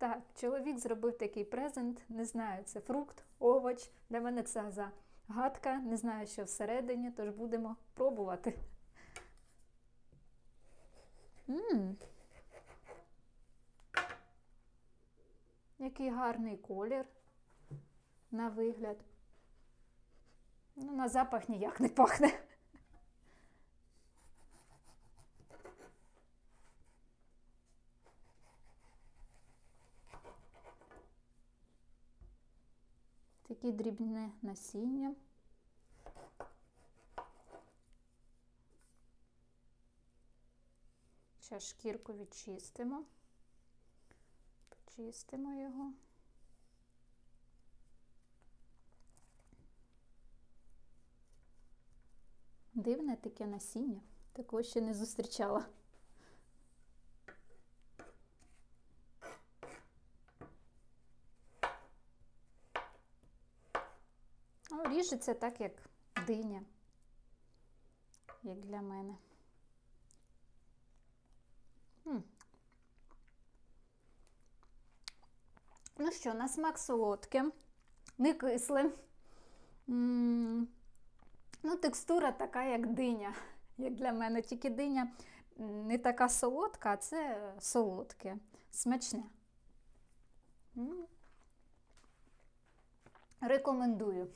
Так, чоловік зробив такий презент. Не знаю, це фрукт, овоч. Для мене це загадка. Не знаю, що всередині, тож будемо пробувати. М. Який гарний колір на вигляд. Ну, на запах ніяк не пахне. Такі дрібне насіння. Зараз шкірку відчистимо. Почистимо його. Дивне таке насіння. Такого ще не зустрічала. Ріжеться так, як диня, як для мене. Ну що, на смак солодке, не кисле. Ну, текстура така, як диня, як для мене. Тільки диня не така солодка, а це солодке, смачне. Рекомендую.